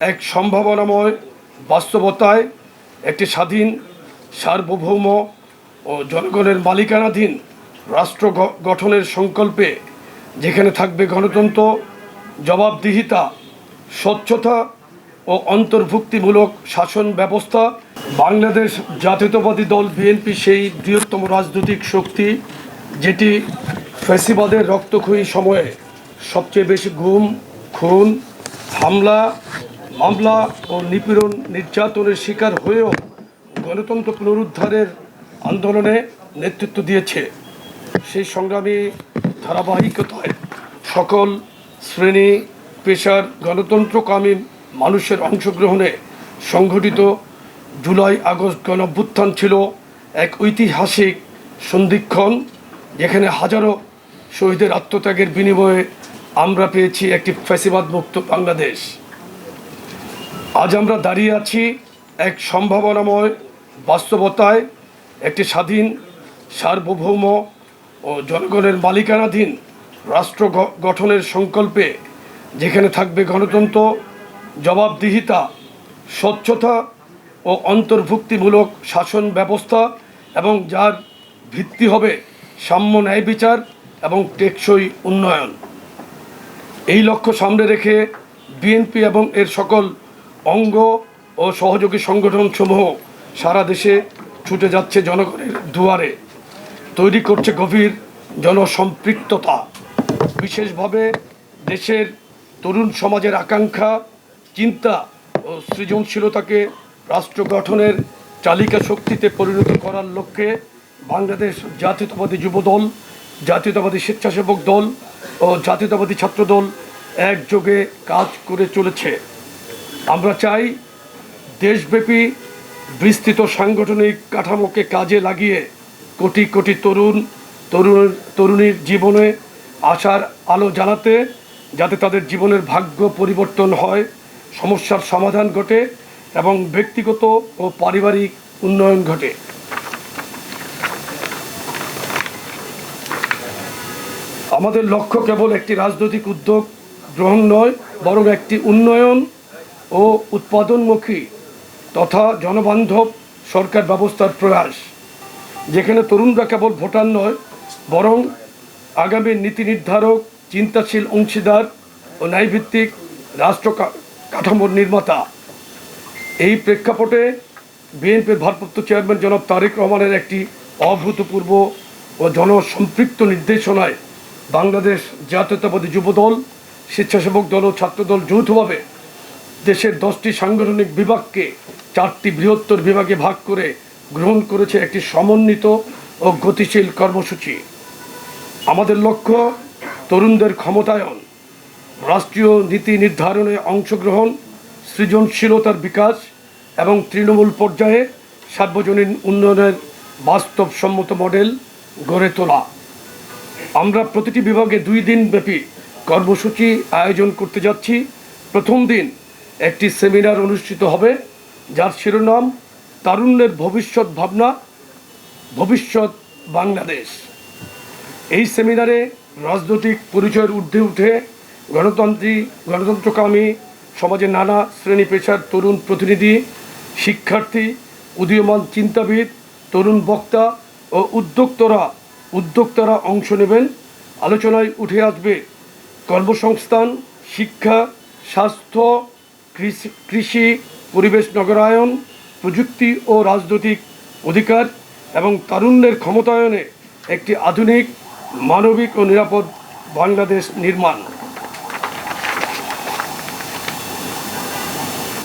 এক সম্ভাবনাময় বাস্তবতায় একটি স্বাধীন, সার্বভৌম ও জনগণের মালিকানাধীন রাষ্ট্র গঠনের সংকল্পে যেখানে থাকবে গণতন্ত্র, জবাবদিহিতা, স্বচ্ছতা ও অন্তর্ভুক্তিমূলক শাসন ব্যবস্থা, বাংলাদেশ জাতীয়তাবাদী দল বিএনপি সেই বৃহত্তম রাজনৈতিক শক্তি যেটি ফ্যাসিবাদের রক্তক্ষয়ী সময়ে সবচেয়ে বেশি ঘুম খুন, হামলা মামলা ও নিপীড়ন নির্যাতনের শিকার হয়েও গণতন্ত্র পুনরুদ্ধারের আন্দোলনে নেতৃত্ব দিয়েছে। সেই সংগ্রামী ধারাবাহিকতায় সকল শ্রেণি, পেশার গণতন্ত্রকামী মানুষের অংশগ্রহণে সংঘটিত জুলাই আগস্ট গণভ্যুত্থান ছিল এক ঐতিহাসিক সন্ধিক্ষণ, যেখানে হাজারো শহীদের আত্মত্যাগের বিনিময়ে আমরা পেয়েছি একটি ফ্যাসিবাদ মুক্ত বাংলাদেশ। আজ আমরা দাঁড়িয়ে আছি এক সম্ভাবনাময় বাস্তবতায়, একটি স্বাধীন, সার্বভৌম ও জনগণের মালিকানাধীন রাষ্ট্র গঠনের সংকল্পে, যেখানে থাকবে গণতন্ত্র, জবাবদিহিতা, স্বচ্ছতা ও অন্তর্ভুক্তিমূলক শাসন ব্যবস্থা এবং যার ভিত্তি হবে সাম্য ন্যায় বিচার এবং টেকসই উন্নয়ন। এই লক্ষ্য সামনে রেখে বিএনপি এবং এর সকল অঙ্গ ও সহযোগী সংগঠনসমূহ সারা দেশে ছুটে যাচ্ছে জনগণের দুয়ারে। তৈরি করছে গভীর জনসম্পৃক্ততা। বিশেষভাবে দেশের তরুণ সমাজের আকাঙ্ক্ষা, চিন্তা ও সৃজনশীলতাকে রাষ্ট্র গঠনের চালিকা শক্তিতে পরিণত করার লক্ষ্যে বাংলাদেশ জাতীয়তাবাদী যুবদল, জাতীয়তাবাদী স্বেচ্ছাসেবক দল ও জাতীয়তাবাদী ছাত্রদল একযোগে কাজ করে চলেছে। আমরা চাই দেশব্যাপী বিস্তৃত সাংগঠনিক কাঠামোকে কাজে লাগিয়ে কোটি কোটি তরুণ তরুণ, তরুণীর জীবনে আশার আলো জ্বালাতে যাতে তাদের জীবনের ভাগ্য পরিবর্তন হয়, সমস্যার সমাধান ঘটে এবং ব্যক্তিগত ও পারিবারিক উন্নয়ন ঘটে। আমাদের লক্ষ্য কেবল একটি রাজনৈতিক উদ্যোগ গ্রহণ নয়, বরং একটি উন্নয়ন ও উৎপাদনমুখী তথা জনবান্ধব সরকার ব্যবস্থার প্রয়াস। যেখানে তরুণরা কেবল ভোটার নয়, বরং আগামী নীতি নির্ধারক, চিন্তাশীল অংশীদার ও ন্যায়ভিত্তিক রাষ্ট্র কাঠামোর নির্মাতা। এই প্রেক্ষাপটে বিএনপির ভারপ্রাপ্ত চেয়ারম্যান জনাব তারেক রহমানের একটি অভূতপূর্ব ও জনসম্পৃক্ত নির্দেশনায় বাংলাদেশ জাতীয়তাবাদী যুবদল, স্বেচ্ছাসেবক দল ও ছাত্রদল যৌথভাবে দেশের দশটি সাংগঠনিক বিভাগকে চারটি বৃহত্তর বিভাগে ভাগ করে গ্রহণ করেছে একটি সমন্বিত ও গতিশীল কর্মসূচি। আমাদের লক্ষ্য, তরুণদের ক্ষমতায়ন, রাষ্ট্রীয় নীতি নির্ধারণে অংশগ্রহণ, সৃজনশীলতার বিকাশ এবং তৃণমূল পর্যায়ে সার্বজনীন উন্নয়নের বাস্তবসম্মত মডেল গড়ে তোলা। আমরা প্রতিটি বিভাগে দুই দিন ব্যাপী কর্মসূচি আয়োজন করতে যাচ্ছি। প্রথম দিন একটি সেমিনার অনুষ্ঠিত হবে, যার শিরোনাম তারুণ্যের ভবিষ্যৎ ভাবনা, ভবিষ্যৎ বাংলাদেশ। এই সেমিনারে রাজনৈতিক পরিচয়ের ঊর্ধ্বে উঠে গণতন্ত্রী, গণতন্ত্রকামী, সমাজের নানা শ্রেণি পেশার তরুণ প্রতিনিধি, শিক্ষার্থী, উদীয়মান চিন্তাবিদ, তরুণ বক্তা ও উদ্যোক্তরা, উদ্যোক্তারা অংশ নেবেন। আলোচনায় উঠে আসবে কর্মসংস্থান, শিক্ষা, স্বাস্থ্য কৃষি পরিবেশ নগরায়ন, প্রযুক্তি ও রাজনৈতিক অধিকার এবং তারুণ্যের ক্ষমতায়নে একটি আধুনিক, মানবিক ও নিরাপদ বাংলাদেশ নির্মাণ।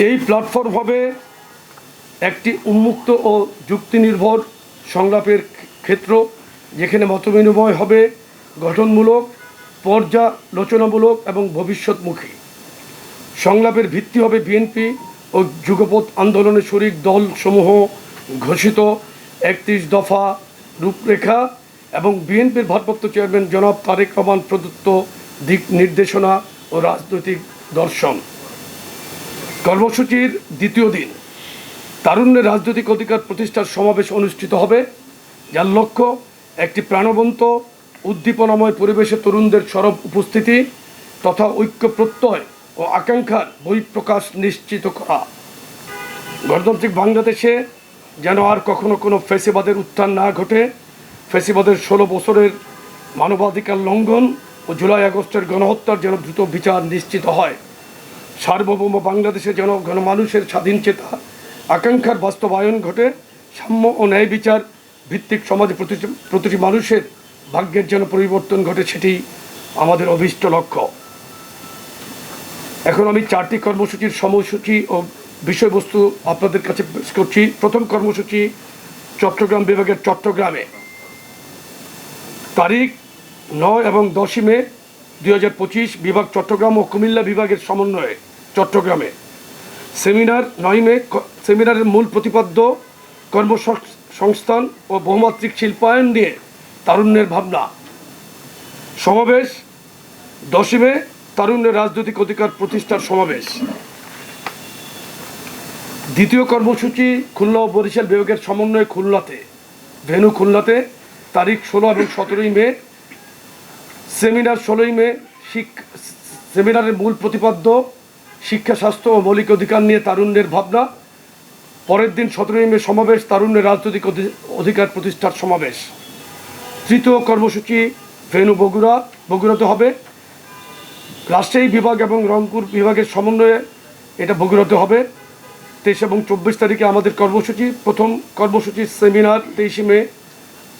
এই প্ল্যাটফর্ম হবে একটি উন্মুক্ত ও যুক্তিনির্ভর সংলাপের ক্ষেত্র, যেখানে মতবিনিময় হবে গঠনমূলক, পর্যালোচনামূলক এবং ভবিষ্যৎমুখী। সংলাপের ভিত্তি হবে বিএনপি ও যুগপথ আন্দোলনের শরিক দলসমূহ ঘোষিত। একত্রিশ দফা রূপরেখা এবং বিএনপির ভারপ্রাপ্ত চেয়ারম্যান জনাব তারেক রহমান প্রদত্ত দিক নির্দেশনা ও রাজনৈতিক দর্শন। কর্মসূচির দ্বিতীয় দিন। তারুণ্যের রাজনৈতিক অধিকার প্রতিষ্ঠার সমাবেশ অনুষ্ঠিত হবে, যার লক্ষ্য একটি প্রাণবন্ত, উদ্দীপনাময় পরিবেশে তরুণদের সরব উপস্থিতি তথা ঐক্য প্রত্যয় ও আকাঙ্ক্ষার বহিঃপ্রকাশ নিশ্চিত করা। গণতান্ত্রিক বাংলাদেশে যেন আর কখনো কোনো ফেসিবাদের উত্থান না ঘটে, ফেসিবাদের ষোলো বছরের মানবাধিকার লঙ্ঘন ও জুলাই আগস্টের গণহত্যার যেন দ্রুত বিচার নিশ্চিত হয়। সার্বভৌম বাংলাদেশে যেন গণমানুষের স্বাধীন চেতা, আকাঙ্ক্ষার বাস্তবায়ন ঘটে, সাম্য ও ন্যায় বিচার ভিত্তিক সমাজে প্রতিটি প্রতিটি মানুষের ভাগ্যের যেন পরিবর্তন ঘটে সেটি আমাদের অভীষ্ট লক্ষ্য। এখন আমি চারটি কর্মসূচির সময়সূচি ও বিষয়বস্তু আপনাদের কাছে করছি। প্রথম কর্মসূচি চট্টগ্রাম বিভাগের চট্টগ্রামে। তারিখ নয় এবং দশই মে দুই হাজার পঁচিশ বিভাগ চট্টগ্রাম ও কুমিল্লা বিভাগের সমন্বয়ে চট্টগ্রামে। সেমিনার নয় মে সেমিনারের মূল প্রতিপাদ্য কর্মসংস্থান ও বহুমাত্রিক শিল্পায়ন নিয়ে তারুণ্যের ভাবনা। সমাবেশ দশই মে তারুণ্যের রাজনৈতিক অধিকার প্রতিষ্ঠার সমাবেশ। দ্বিতীয় কর্মসূচি খুলনা ও বরিশাল বিভাগের সমন্বয়ে খুলনাতে। ভেনু খুলনাতে তারিখ ষোলো এবং সতেরোই মে, সেমিনার ষোলোই মে, শিক, সেমিনারের মূল প্রতিপাদ্য, শিক্ষা, স্বাস্থ্য ও মৌলিক অধিকার নিয়ে তারুণ্যের ভাবনা। পরের দিন সতেরোই মে সমাবেশ, তারুণ্যের রাজনৈতিক অধি- অধিকার প্রতিষ্ঠার সমাবেশ। তৃতীয় কর্মসূচি ভেনু, বগুড়া, বগুড়াতে হবে। রাজশাহী বিভাগ এবং রংপুর বিভাগের সমন্বয়ে এটা বগুড়াতে হবে। তেইশ এবং চব্বিশ তারিখে আমাদের কর্মসূচি। প্রথম কর্মসূচি সেমিনার তেইশে মে।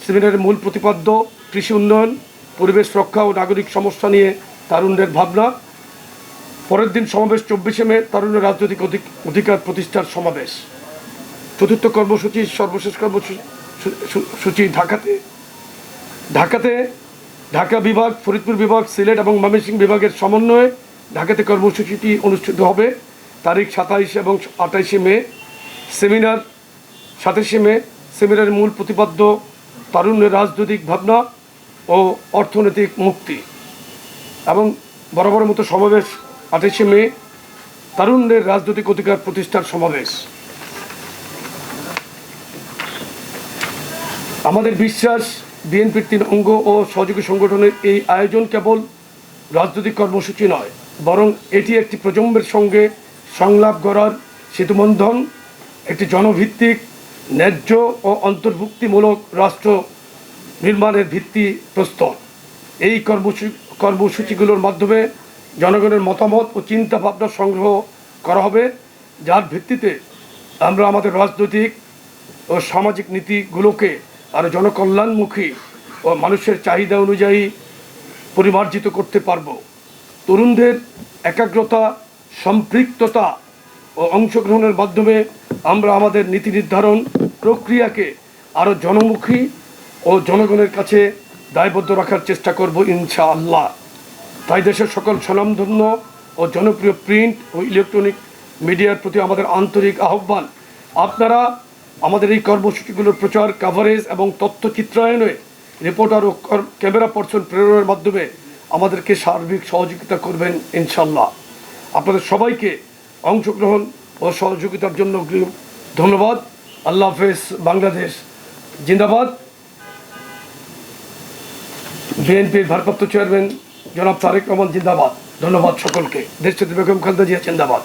সেমিনারের মূল প্রতিপাদ্য, কৃষি উন্নয়ন, পরিবেশ রক্ষা ও নাগরিক সমস্যা নিয়ে তারুণ্যের ভাবনা। পরের দিন সমাবেশ চব্বিশে মে তারুণ্যের রাজনৈতিক অধিক- অধিকার প্রতিষ্ঠার সমাবেশ। চতুর্থ কর্মসূচি, সর্বশেষ কর্মসূচি ঢাকাতে। ঢাকাতে ঢাকা বিভাগ, ফরিদপুর বিভাগ, সিলেট এবং ময়মনসিংহ বিভাগের সমন্বয়ে ঢাকাতে কর্মসূচিটি অনুষ্ঠিত হবে। তারিখ সাতাইশ এবং আঠাইশে মে। সেমিনার সাতাশে মে। সেমিনারের মূল প্রতিপাদ্য তারুণ্যের রাজনৈতিক ভাবনা ও অর্থনৈতিক মুক্তি। এবং বরাবর মতো সমাবেশ আঠাশে মে তারুণ্যের রাজনৈতিক অধিকার প্রতিষ্ঠার সমাবেশ। আমাদের বিশ্বাস বিএনপির তিন অঙ্গ ও সহযোগী সংগঠনের এই আয়োজন কেবল রাজনৈতিক কর্মসূচি নয়, বরং এটি একটি প্রজন্মের সঙ্গে সংলাপ গড়ার সেতুবন্ধন, একটি জনভিত্তিক, ন্যায্য ও অন্তর্ভুক্তিমূলক রাষ্ট্র নির্মাণের ভিত্তি প্রস্তর। এই কর্মসূচি কর্মসূচিগুলোর মাধ্যমে জনগণের মতামত ও চিন্তা ভাবনা সংগ্রহ করা হবে, যার ভিত্তিতে আমরা আমাদের রাজনৈতিক ও সামাজিক নীতিগুলোকে আরও জনকল্যাণমুখী ও মানুষের চাহিদা অনুযায়ী পরিমার্জিত করতে পারব। তরুণদের একাগ্রতা, সম্পৃক্ততা ও অংশগ্রহণের মাধ্যমে আমরা আমাদের নীতি নির্ধারণ প্রক্রিয়াকে আরও জনমুখী ও জনগণের কাছে দায়বদ্ধ রাখার চেষ্টা করব ইনশাআল্লাহ। তাই দেশের সকল স্বনামধন্য ও জনপ্রিয় প্রিন্ট ও ইলেকট্রনিক মিডিয়ার প্রতি আমাদের আন্তরিক আহ্বান। আপনারা আমাদের এই কর্মসূচিগুলোর প্রচার কাভারেজ এবং তথ্য চিত্রায়নে রিপোর্টার ও ক্যামেরা পার্সন প্রেরণের মাধ্যমে আমাদেরকে সার্বিক সহযোগিতা করবেন ইনশাল্লাহ আপনাদের সবাইকে অংশগ্রহণ ও সহযোগিতার জন্য ধন্যবাদ। আল্লাহ হাফেজ, বাংলাদেশ জিন্দাবাদ। বিএনপির ভারপ্রাপ্ত চেয়ারম্যান জনাব তারেক রহমান জিন্দাবাদ। ধন্যবাদ সকলকে। দেশটিতে বেগম খালেদা জিয়া জিন্দাবাদ।